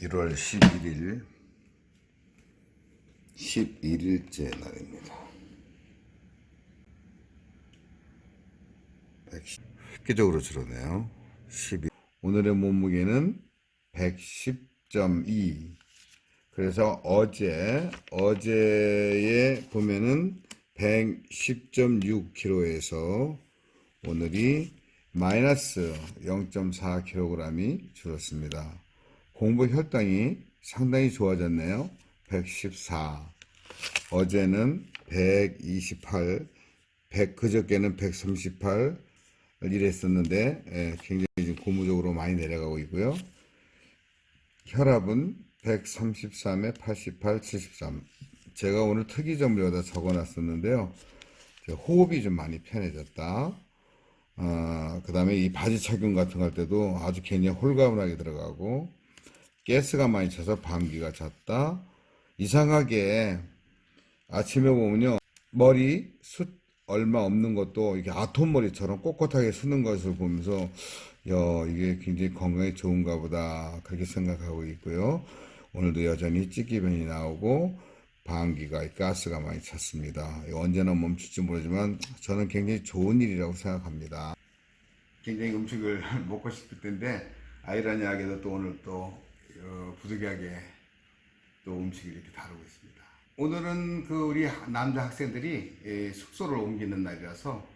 1월 11일 11일째 날입니다. 110, 획기적으로 줄었네요. 12. 오늘의 몸무게는 110.2. 그래서 어제 어제에 보면은 110.6kg에서 오늘이 마이너스 0.4kg이 줄었습니다. 공복 혈당이 상당히 좋아졌네요. 114. 어제는 128, 100, 그저께는 138 이랬었는데 예, 굉장히 지금 고무적으로 많이 내려가고 있고요. 혈압은 133에 88, 73. 제가 오늘 특이점을 여기다 적어놨었는데요. 제 호흡이 좀 많이 편해졌다. 아, 그 다음에 이 바지 착용 같은 거 할 때도 아주 굉장히 홀가분하게 들어가고, 가스가 많이 차서 감기가 찼다. 이상하게 아침에 보면요. 머리 숱 얼마 없는 것도 이게 아톰 머리처럼 꼿꼿하게 쓰는 것을 보면서 야, 이게 굉장히 건강에 좋은가 보다. 그렇게 생각하고 있고요. 오늘도 여전히 찌기변이 나오고 방귀가 가스가 많이 찼습니다. 언제나 멈출지 모르지만 저는 굉장히 좋은 일이라고 생각합니다. 굉장히 음식을 먹고 싶을 텐데 아이러니하게도 또 오늘 또 어, 부득이하게 또 음식을 이렇게 다루고 있습니다. 오늘은 그 우리 남자 학생들이 이 숙소를 옮기는 날이라서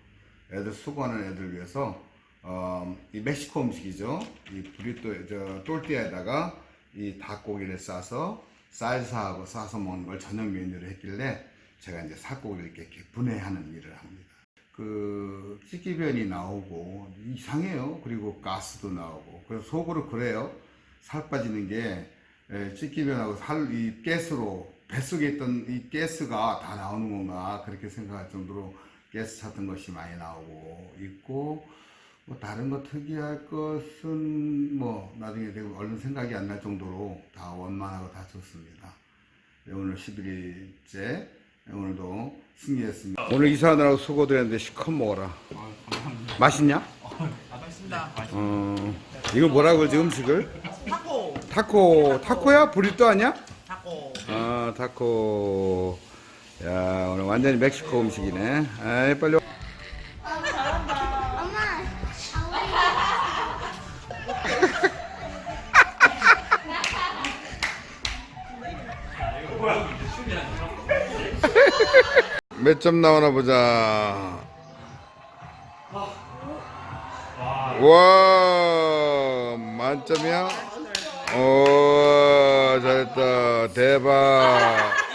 애들 수고하는 애들 위해서 어, 이 멕시코 음식이죠. 이 브리또 저 똘띠에다가 이 닭고기를 싸서 쌀사하고 싸서 먹는 걸 저녁 메뉴로 했길래 제가 이제 이렇게, 이렇게 분해하는 일을 합니다. 그 찌기변이 나오고 이상해요. 그리고 가스도 나오고 그래서 속으로 그래요. 살 빠지는 게 에, 찌기변하고 살 이 가스로 뱃속에 있던 이 가스가 다 나오는 건가 그렇게 생각할 정도로 가스 찼던 것이 많이 나오고 있고 뭐 다른 거 특이할 것은 뭐 나중에 되고 얼른 생각이 안 날 정도로 다 원만하고 다 좋습니다. 네, 오늘 11일째 오늘도 승리했습니다. 오늘 이사하느라고 수고들 했는데 시컷 먹어라. 맛있냐? 아, 맛있습니다. 어, 이거 뭐라고 그러지 음식을? 타코, 타코, 타코야? 브리또 아니야? 타코. 아, 타코. 야, 오늘 완전히 멕시코 음식이네. 아이, 빨리. 와. 엄마, 몇 점 나오나 보자. 와, 만점이야? 오, 잘했다. 대박.